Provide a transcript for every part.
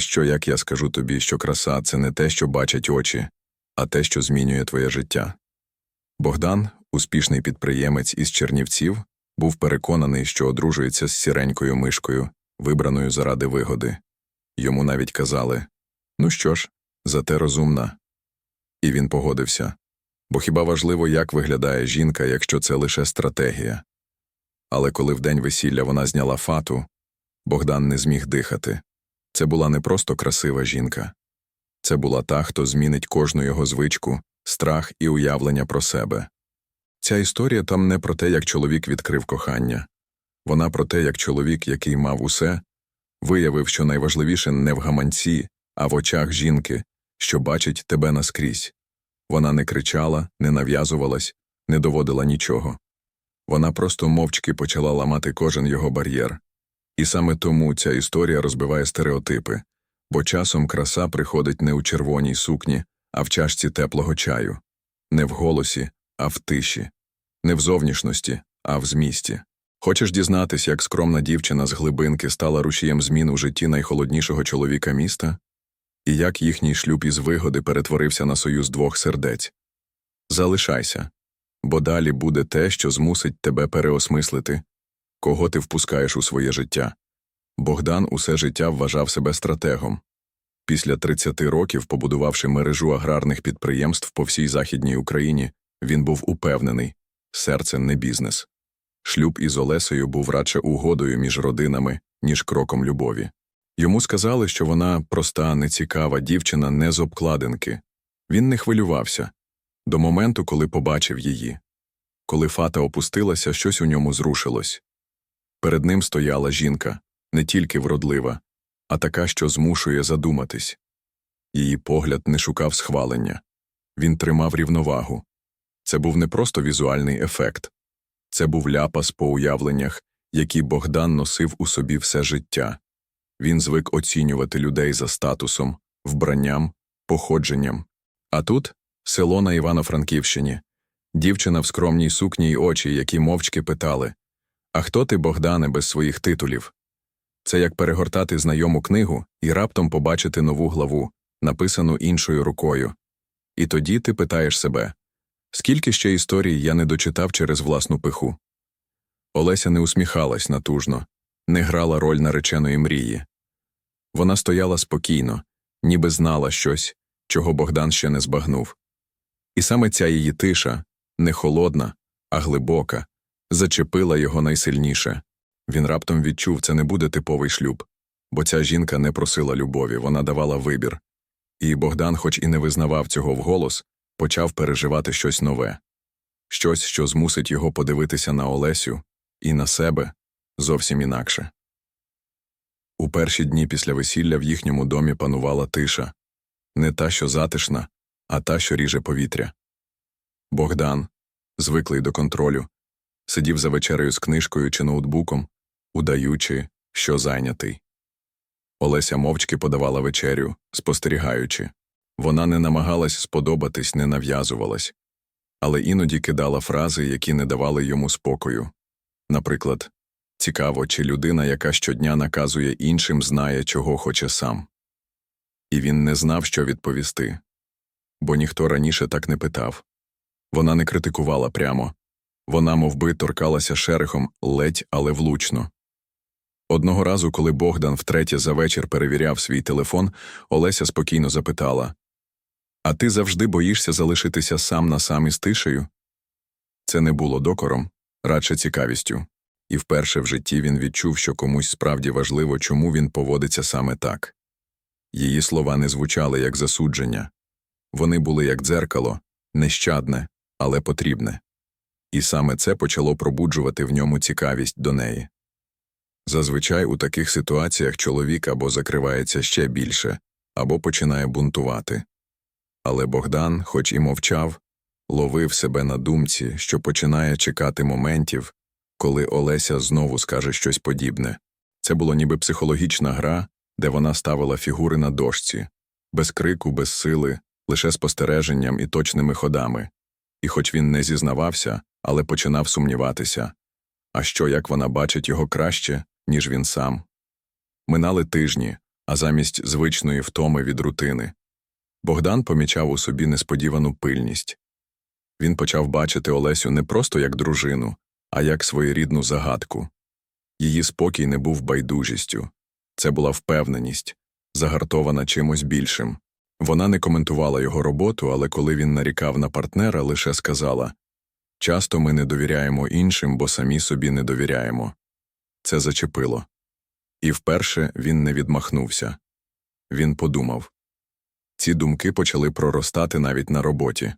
Що, як я скажу тобі, що краса це не те, що бачать очі, а те, що змінює твоє життя. Богдан, успішний підприємець із Чернівців, був переконаний, що одружується з сіренькою мишкою, вибраною заради вигоди. Йому навіть казали ну що ж, зате розумна. І він погодився. Бо хіба важливо, як виглядає жінка, якщо це лише стратегія? Але коли в день весілля вона зняла фату, Богдан не зміг дихати. Це була не просто красива жінка. Це була та, хто змінить кожну його звичку, страх і уявлення про себе. Ця історія там не про те, як чоловік відкрив кохання. Вона про те, як чоловік, який мав усе, виявив, що найважливіше не в гаманці, а в очах жінки, що бачить тебе наскрізь. Вона не кричала, не нав'язувалась, не доводила нічого. Вона просто мовчки почала ламати кожен його бар'єр. І саме тому ця історія розбиває стереотипи, бо часом краса приходить не у червоній сукні, а в чашці теплого чаю, не в голосі, а в тиші, не в зовнішності, а в змісті. Хочеш дізнатись, як скромна дівчина з глибинки стала рушієм змін у житті найхолоднішого чоловіка міста? І як їхній шлюб із вигоди перетворився на союз двох сердець? Залишайся, бо далі буде те, що змусить тебе переосмислити, кого ти впускаєш у своє життя. Богдан усе життя вважав себе стратегом. Після 30 років, побудувавши мережу аграрних підприємств по всій Західній Україні, він був упевнений серце не бізнес. Шлюб із Олесею був радше угодою між родинами, ніж кроком любові. Йому сказали, що вона проста, нецікава дівчина не з обкладинки. Він не хвилювався до моменту, коли побачив її. Коли фата опустилася, щось у ньому зрушилось. Перед ним стояла жінка, не тільки вродлива, а така, що змушує задуматись. Її погляд не шукав схвалення. Він тримав рівновагу. Це був не просто візуальний ефект, це був ляпас по уявленнях, які Богдан носив у собі все життя. Він звик оцінювати людей за статусом, вбранням, походженням. А тут село на Івано-Франківщині, дівчина в скромній сукні й очі, які мовчки питали А хто ти, Богдане, без своїх титулів? Це як перегортати знайому книгу і раптом побачити нову главу, написану іншою рукою. І тоді ти питаєш себе скільки ще історій я не дочитав через власну пиху? Олеся не усміхалась натужно, не грала роль нареченої мрії. Вона стояла спокійно, ніби знала щось, чого Богдан ще не збагнув. І саме ця її тиша, не холодна, а глибока, зачепила його найсильніше. Він раптом відчув, це не буде типовий шлюб, бо ця жінка не просила любові, вона давала вибір. І Богдан, хоч і не визнавав цього вголос, почав переживати щось нове, щось, що змусить його подивитися на Олесю і на себе зовсім інакше. У перші дні після весілля в їхньому домі панувала тиша не та, що затишна, а та, що ріже повітря. Богдан, звиклий до контролю, сидів за вечерею з книжкою чи ноутбуком, удаючи, що зайнятий. Олеся мовчки подавала вечерю, спостерігаючи. Вона не намагалась сподобатись, не нав'язувалась, але іноді кидала фрази, які не давали йому спокою. Наприклад, цікаво, чи людина, яка щодня наказує іншим, знає, чого хоче сам. І він не знав, що відповісти, бо ніхто раніше так не питав. Вона не критикувала прямо, вона мов би, торкалася шерехом ледь, але влучно. Одного разу, коли Богдан втретє за вечір перевіряв свій телефон, Олеся спокійно запитала А ти завжди боїшся залишитися сам на сам із тишею? Це не було докором, радше цікавістю, і вперше в житті він відчув, що комусь справді важливо, чому він поводиться саме так. Її слова не звучали як засудження, вони були як дзеркало, нещадне, але потрібне. І саме це почало пробуджувати в ньому цікавість до неї. Зазвичай у таких ситуаціях чоловік або закривається ще більше, або починає бунтувати. Але Богдан, хоч і мовчав, ловив себе на думці, що починає чекати моментів, коли Олеся знову скаже щось подібне. Це було ніби психологічна гра, де вона ставила фігури на дошці, без крику, без сили, лише спостереженням і точними ходами. І хоч він не зізнавався, але починав сумніватися а що як вона бачить його краще, ніж він сам. Минали тижні, а замість звичної втоми від рутини. Богдан помічав у собі несподівану пильність. Він почав бачити Олесю не просто як дружину, а як своєрідну загадку. Її спокій не був байдужістю, це була впевненість, загартована чимось більшим. Вона не коментувала його роботу, але коли він нарікав на партнера, лише сказала часто ми не довіряємо іншим, бо самі собі не довіряємо. Це зачепило. І вперше він не відмахнувся. Він подумав. Ці думки почали проростати навіть на роботі.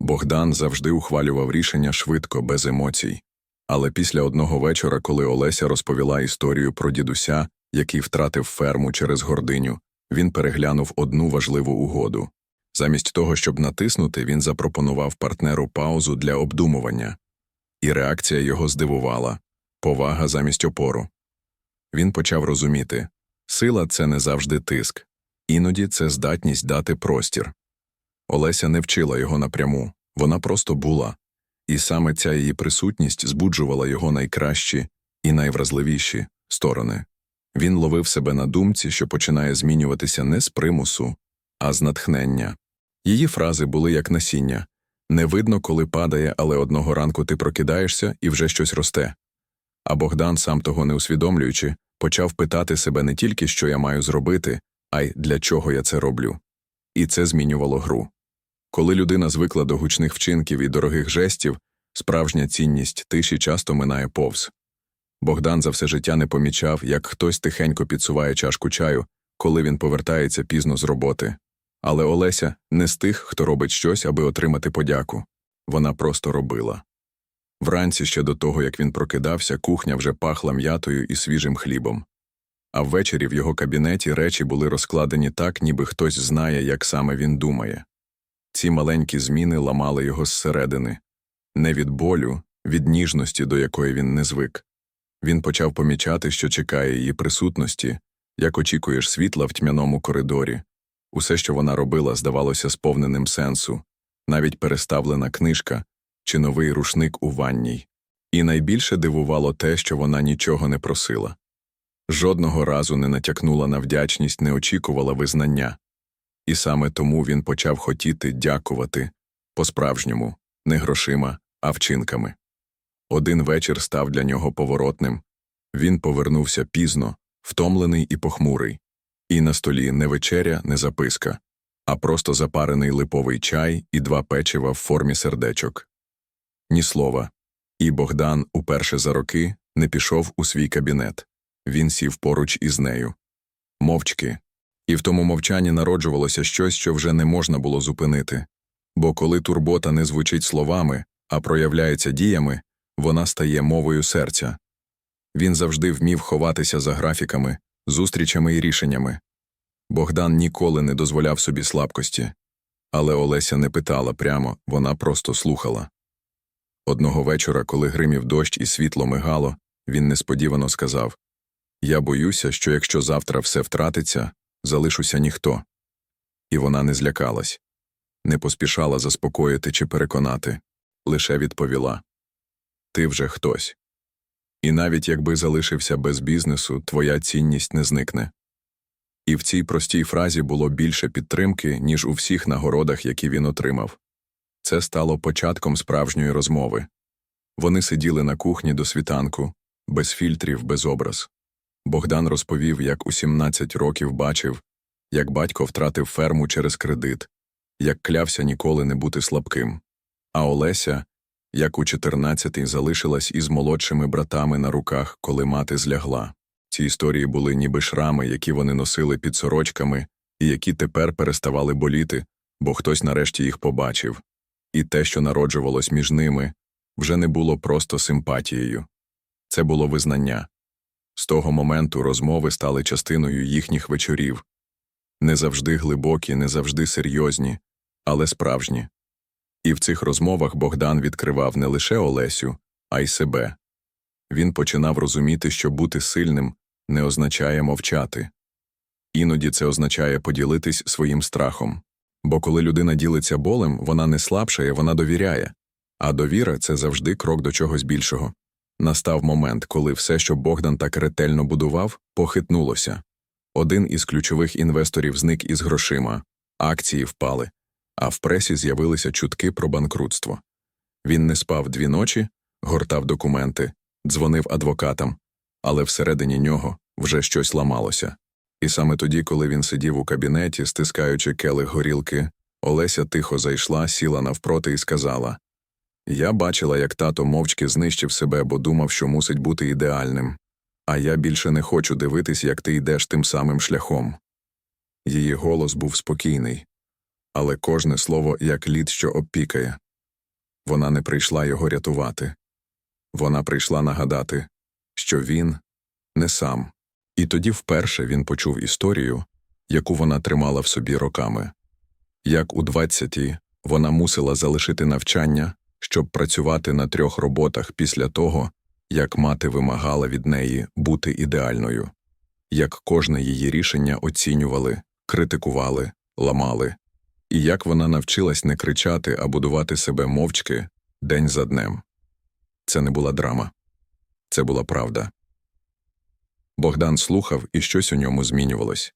Богдан завжди ухвалював рішення швидко, без емоцій. Але після одного вечора, коли Олеся розповіла історію про дідуся, який втратив ферму через гординю, він переглянув одну важливу угоду. Замість того, щоб натиснути, він запропонував партнеру паузу для обдумування. І реакція його здивувала повага замість опору. Він почав розуміти сила це не завжди тиск, іноді це здатність дати простір. Олеся не вчила його напряму, вона просто була, і саме ця її присутність збуджувала його найкращі і найвразливіші сторони. Він ловив себе на думці, що починає змінюватися не з примусу, а з натхнення. Її фрази були як насіння не видно, коли падає, але одного ранку ти прокидаєшся і вже щось росте. А Богдан, сам того не усвідомлюючи, почав питати себе не тільки, що я маю зробити, а й для чого я це роблю. І це змінювало гру. Коли людина звикла до гучних вчинків і дорогих жестів, справжня цінність тиші часто минає повз. Богдан за все життя не помічав, як хтось тихенько підсуває чашку чаю, коли він повертається пізно з роботи. Але Олеся не з тих, хто робить щось, аби отримати подяку. Вона просто робила. Вранці ще до того, як він прокидався, кухня вже пахла м'ятою і свіжим хлібом. А ввечері в його кабінеті речі були розкладені так, ніби хтось знає, як саме він думає. Ці маленькі зміни ламали його зсередини не від болю, від ніжності, до якої він не звик. Він почав помічати, що чекає її присутності, як очікуєш світла в тьмяному коридорі. Усе, що вона робила, здавалося сповненим сенсу, навіть переставлена книжка чи новий рушник у ванній. І найбільше дивувало те, що вона нічого не просила. Жодного разу не натякнула на вдячність, не очікувала визнання. І саме тому він почав хотіти дякувати по-справжньому, не грошима, а вчинками. Один вечір став для нього поворотним. Він повернувся пізно, втомлений і похмурий, і на столі не вечеря, не записка, а просто запарений липовий чай і два печива в формі сердечок. Ні слова. І Богдан, уперше за роки, не пішов у свій кабінет. Він сів поруч із нею. Мовчки. І в тому мовчанні народжувалося щось, що вже не можна було зупинити. Бо коли турбота не звучить словами, а проявляється діями, вона стає мовою серця. Він завжди вмів ховатися за графіками, зустрічами і рішеннями. Богдан ніколи не дозволяв собі слабкості, але Олеся не питала прямо, вона просто слухала. Одного вечора, коли гримів дощ і світло мигало, він несподівано сказав Я боюся, що якщо завтра все втратиться, залишуся ніхто. І вона не злякалась, не поспішала заспокоїти чи переконати, лише відповіла Ти вже хтось. І навіть якби залишився без бізнесу, твоя цінність не зникне. І в цій простій фразі було більше підтримки, ніж у всіх нагородах, які він отримав. Це стало початком справжньої розмови. Вони сиділи на кухні до світанку, без фільтрів, без образ. Богдан розповів, як у 17 років бачив, як батько втратив ферму через кредит, як клявся ніколи не бути слабким. А Олеся, як у 14-й залишилась із молодшими братами на руках, коли мати злягла. Ці історії були ніби шрами, які вони носили під сорочками, і які тепер переставали боліти, бо хтось нарешті їх побачив. І те, що народжувалось між ними, вже не було просто симпатією. Це було визнання. З того моменту розмови стали частиною їхніх вечорів не завжди глибокі, не завжди серйозні, але справжні. І в цих розмовах Богдан відкривав не лише Олесю, а й себе. Він починав розуміти, що бути сильним не означає мовчати. Іноді це означає поділитись своїм страхом. Бо коли людина ділиться болем, вона не слабшає, вона довіряє, а довіра це завжди крок до чогось більшого. Настав момент, коли все, що Богдан так ретельно будував, похитнулося. Один із ключових інвесторів зник із грошима, акції впали, а в пресі з'явилися чутки про банкрутство. Він не спав дві ночі, гортав документи, дзвонив адвокатам, але всередині нього вже щось ламалося. І саме тоді, коли він сидів у кабінеті, стискаючи келих горілки, Олеся тихо зайшла, сіла навпроти і сказала Я бачила, як тато мовчки знищив себе, бо думав, що мусить бути ідеальним. А я більше не хочу дивитись, як ти йдеш тим самим шляхом. Її голос був спокійний, але кожне слово як лід, що обпікає. Вона не прийшла його рятувати. Вона прийшла нагадати, що він не сам. І тоді вперше він почув історію, яку вона тримала в собі роками. Як у двадцяті вона мусила залишити навчання, щоб працювати на трьох роботах після того, як мати вимагала від неї бути ідеальною, як кожне її рішення оцінювали, критикували, ламали, і як вона навчилась не кричати, а будувати себе мовчки день за днем. Це не була драма, це була правда. Богдан слухав, і щось у ньому змінювалось.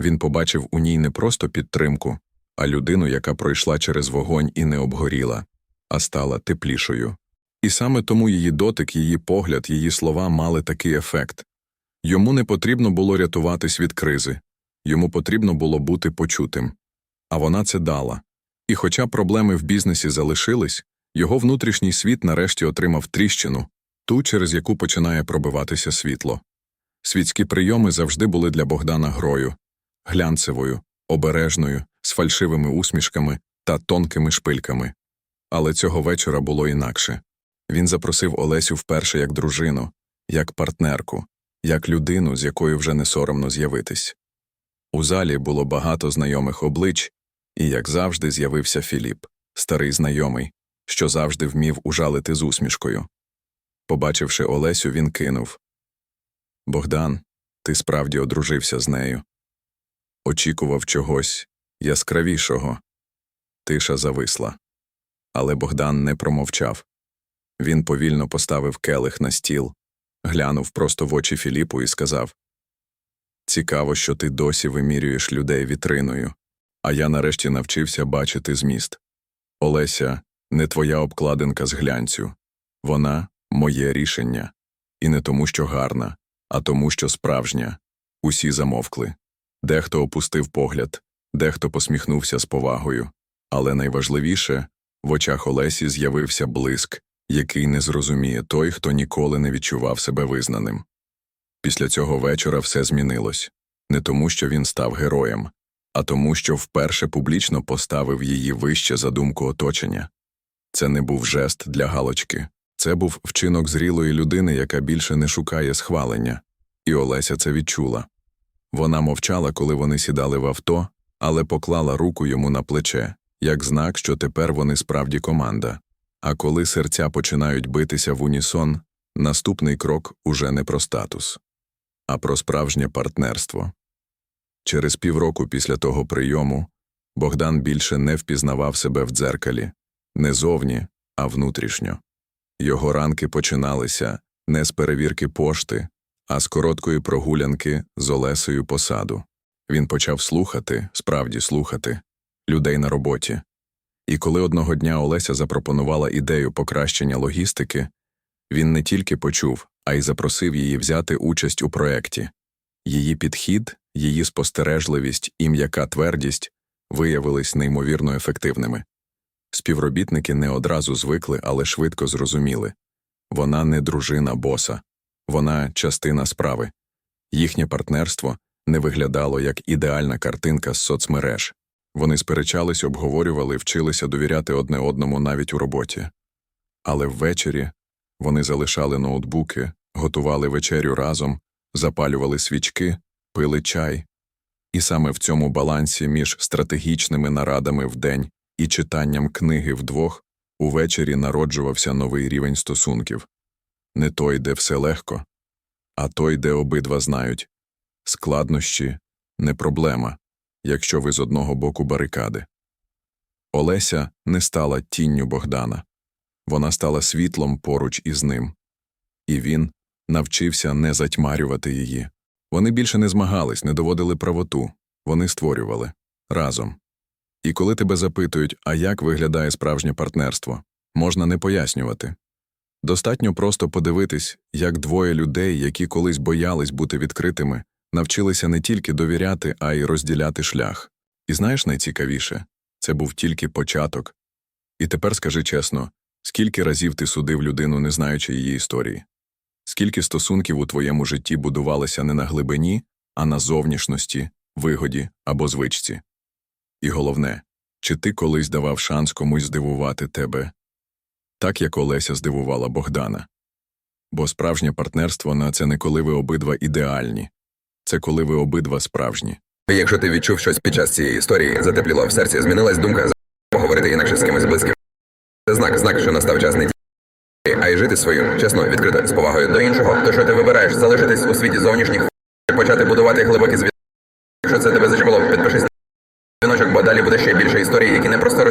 Він побачив у ній не просто підтримку, а людину, яка пройшла через вогонь і не обгоріла, а стала теплішою. І саме тому її дотик, її погляд, її слова мали такий ефект. Йому не потрібно було рятуватись від кризи, йому потрібно було бути почутим. А вона це дала. І хоча проблеми в бізнесі залишились, його внутрішній світ нарешті отримав тріщину, ту, через яку починає пробиватися світло. Світські прийоми завжди були для Богдана грою, глянцевою, обережною, з фальшивими усмішками та тонкими шпильками. Але цього вечора було інакше. Він запросив Олесю вперше як дружину, як партнерку, як людину, з якою вже не соромно з'явитись. У залі було багато знайомих облич, і, як завжди, з'явився Філіп, старий знайомий, що завжди вмів ужалити з усмішкою. Побачивши Олесю, він кинув Богдан, ти справді одружився з нею. Очікував чогось яскравішого. Тиша зависла. Але Богдан не промовчав. Він повільно поставив келих на стіл, глянув просто в очі Філіпу і сказав Цікаво, що ти досі вимірюєш людей вітриною, а я нарешті навчився бачити зміст. Олеся, не твоя обкладинка з глянцю. Вона моє рішення. І не тому, що гарна, а тому, що справжня. Усі замовкли. Дехто опустив погляд, дехто посміхнувся з повагою. Але найважливіше в очах Олесі з'явився блиск, який не зрозуміє той, хто ніколи не відчував себе визнаним. Після цього вечора все змінилось не тому, що він став героєм, а тому, що вперше публічно поставив її вище за думку оточення. Це не був жест для галочки, це був вчинок зрілої людини, яка більше не шукає схвалення, і Олеся це відчула. Вона мовчала, коли вони сідали в авто, але поклала руку йому на плече, як знак, що тепер вони справді команда. А коли серця починають битися в унісон, наступний крок уже не про статус, а про справжнє партнерство. Через півроку після того прийому Богдан більше не впізнавав себе в дзеркалі не зовні, а внутрішньо. Його ранки починалися не з перевірки пошти, а з короткої прогулянки з Олесею по саду. Він почав слухати, справді слухати, людей на роботі. І коли одного дня Олеся запропонувала ідею покращення логістики, він не тільки почув, а й запросив її взяти участь у проєкті. Її підхід, її спостережливість і м'яка твердість виявились неймовірно ефективними. Співробітники не одразу звикли, але швидко зрозуміли вона не дружина боса, вона частина справи. Їхнє партнерство не виглядало як ідеальна картинка з соцмереж. Вони сперечались, обговорювали, вчилися довіряти одне одному навіть у роботі. Але ввечері вони залишали ноутбуки, готували вечерю разом, запалювали свічки, пили чай. І саме в цьому балансі між стратегічними нарадами вдень і читанням книги вдвох увечері народжувався новий рівень стосунків не той, де все легко, а той, де обидва знають складнощі не проблема, якщо ви з одного боку барикади. Олеся не стала тінню Богдана, вона стала світлом поруч із ним, і він навчився не затьмарювати її, Вони більше не змагались, не доводили правоту, вони створювали разом. І коли тебе запитують, а як виглядає справжнє партнерство, можна не пояснювати. Достатньо просто подивитись, як двоє людей, які колись боялись бути відкритими, навчилися не тільки довіряти, а й розділяти шлях. І знаєш найцікавіше це був тільки початок. І тепер скажи чесно, скільки разів ти судив людину, не знаючи її історії? Скільки стосунків у твоєму житті будувалися не на глибині, а на зовнішності, вигоді або звичці? І головне, чи ти колись давав шанс комусь здивувати тебе, так як Олеся здивувала Богдана? Бо справжнє партнерство на це не коли ви обидва ідеальні, це коли ви обидва справжні. Якщо ти відчув щось під час цієї історії, затепліло в серці, змінилась думка, поговорити інакше з кимось близьким. Це знак, знак, що настав час не тільки, а й жити свою, чесно, відкрито, з повагою до іншого. То що ти вибираєш, залишитись у світі зовнішніх, почати будувати глибокі зв'язки. Якщо це тебе зачепило, підпишись на дзвіночок, бо далі буде ще більше історій, які не просто